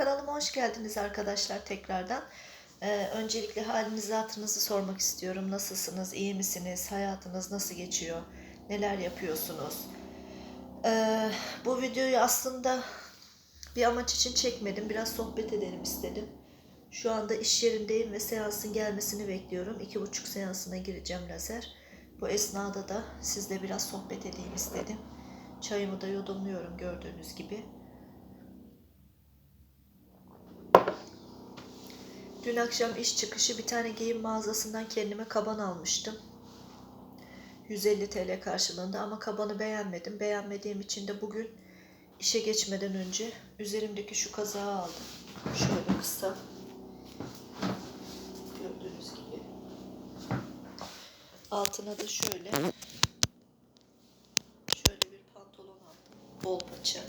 Kanalıma hoş geldiniz arkadaşlar tekrardan. Ee, öncelikle halinizi hatırınızı sormak istiyorum. Nasılsınız? iyi misiniz? Hayatınız nasıl geçiyor? Neler yapıyorsunuz? Ee, bu videoyu aslında bir amaç için çekmedim. Biraz sohbet edelim istedim. Şu anda iş yerindeyim ve seansın gelmesini bekliyorum. İki buçuk seansına gireceğim lazer. Bu esnada da sizle biraz sohbet edeyim istedim. Çayımı da yudumluyorum gördüğünüz gibi. Dün akşam iş çıkışı bir tane giyim mağazasından kendime kaban almıştım. 150 TL karşılığında ama kabanı beğenmedim. Beğenmediğim için de bugün işe geçmeden önce üzerimdeki şu kazağı aldım. Şöyle kısa. Gördüğünüz gibi. Altına da şöyle şöyle bir pantolon aldım. Bol paça,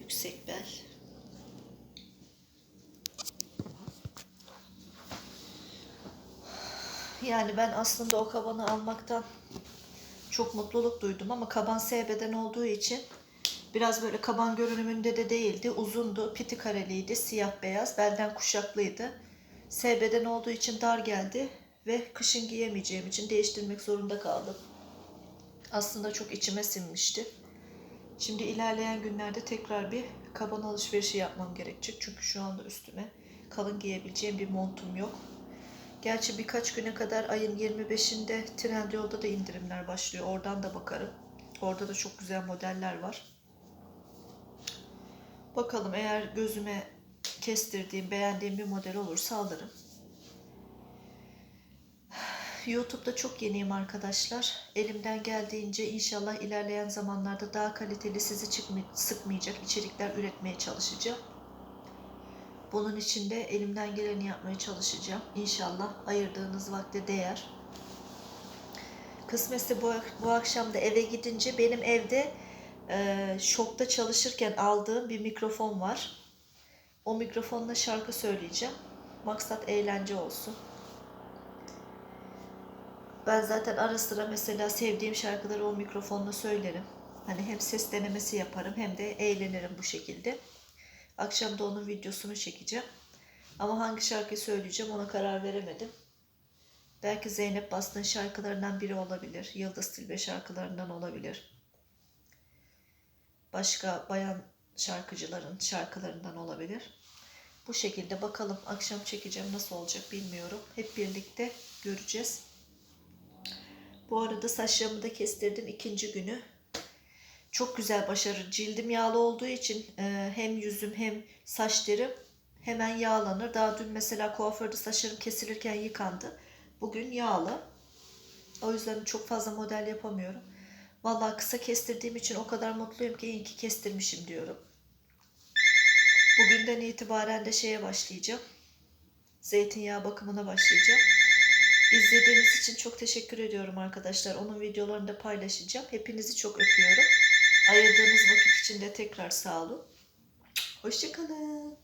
yüksek bel. Yani ben aslında o kabanı almaktan çok mutluluk duydum ama kaban SB'den olduğu için biraz böyle kaban görünümünde de değildi. Uzundu, piti kareliydi, siyah beyaz, belden kuşaklıydı. SB'den olduğu için dar geldi ve kışın giyemeyeceğim için değiştirmek zorunda kaldım. Aslında çok içime sinmişti. Şimdi ilerleyen günlerde tekrar bir kaban alışverişi yapmam gerekecek. Çünkü şu anda üstüme kalın giyebileceğim bir montum yok. Gerçi birkaç güne kadar ayın 25'inde Trendyol'da da indirimler başlıyor. Oradan da bakarım. Orada da çok güzel modeller var. Bakalım eğer gözüme kestirdiğim, beğendiğim bir model olursa alırım. YouTube'da çok yeniyim arkadaşlar. Elimden geldiğince inşallah ilerleyen zamanlarda daha kaliteli sizi çıkmay- sıkmayacak içerikler üretmeye çalışacağım. Bunun için de elimden geleni yapmaya çalışacağım. İnşallah ayırdığınız vakte değer. Kısmetse bu, bu akşam da eve gidince benim evde e, şokta çalışırken aldığım bir mikrofon var. O mikrofonla şarkı söyleyeceğim. Maksat eğlence olsun. Ben zaten ara sıra mesela sevdiğim şarkıları o mikrofonla söylerim. Hani hem ses denemesi yaparım hem de eğlenirim bu şekilde. Akşam da onun videosunu çekeceğim. Ama hangi şarkıyı söyleyeceğim ona karar veremedim. Belki Zeynep Bastık'ın şarkılarından biri olabilir. Yıldız Tilbe şarkılarından olabilir. Başka bayan şarkıcıların şarkılarından olabilir. Bu şekilde bakalım akşam çekeceğim nasıl olacak bilmiyorum. Hep birlikte göreceğiz. Bu arada saçlarımı da kestirdim ikinci günü. Çok güzel başarır. Cildim yağlı olduğu için e, hem yüzüm hem saçlarım hemen yağlanır. Daha dün mesela kuaförde saçlarım kesilirken yıkandı. Bugün yağlı. O yüzden çok fazla model yapamıyorum. Vallahi kısa kestirdiğim için o kadar mutluyum ki iyi ki kestirmişim diyorum. Bugünden itibaren de şeye başlayacağım. Zeytinyağı bakımına başlayacağım. İzlediğiniz için çok teşekkür ediyorum arkadaşlar. Onun videolarını da paylaşacağım. Hepinizi çok öpüyorum. Ayırdığınız vakit için de tekrar sağ olun. Hoşçakalın.